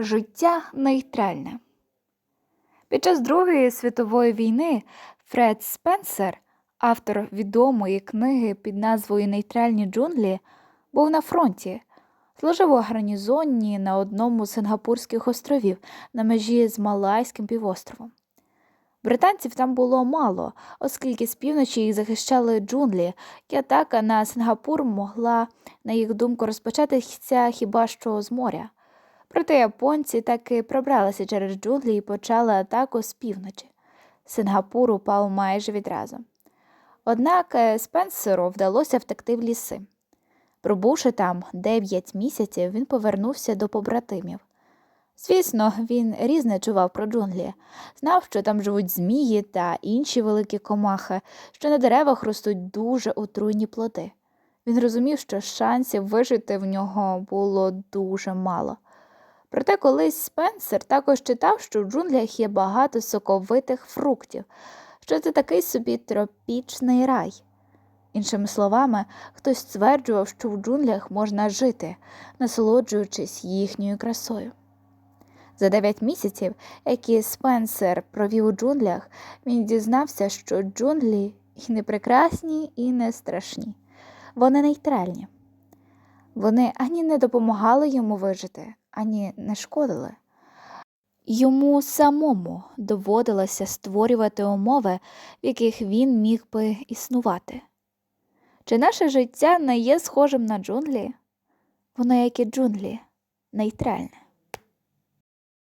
Життя нейтральне. Під час Другої світової війни Фред Спенсер, автор відомої книги під назвою Нейтральні джунглі, був на фронті, служив у гарнізоні на одному з Сингапурських островів на межі з Малайським півостровом. Британців там було мало, оскільки з півночі їх захищали джунглі, і атака на Сингапур могла, на їх думку, розпочатися хіба що з моря. Проте японці таки пробралися через джунглі і почали атаку з півночі. Сингапур упав майже відразу. Однак е, Спенсеру вдалося втекти в ліси. Пробувши там 9 місяців, він повернувся до побратимів. Звісно, він різне чував про джунглі, знав, що там живуть змії та інші великі комахи, що на деревах ростуть дуже отруйні плоди. Він розумів, що шансів вижити в нього було дуже мало. Проте колись Спенсер також читав, що в джунглях є багато соковитих фруктів, що це такий собі тропічний рай. Іншими словами, хтось стверджував, що в джунглях можна жити, насолоджуючись їхньою красою. За дев'ять місяців, які Спенсер провів у джунглях, він дізнався, що джунглі і не прекрасні, і не страшні. Вони нейтральні. Вони ані не допомагали йому вижити, ані не шкодили. Йому самому доводилося створювати умови, в яких він міг би існувати. Чи наше життя не є схожим на джунглі? Воно, як і джунглі, нейтральне.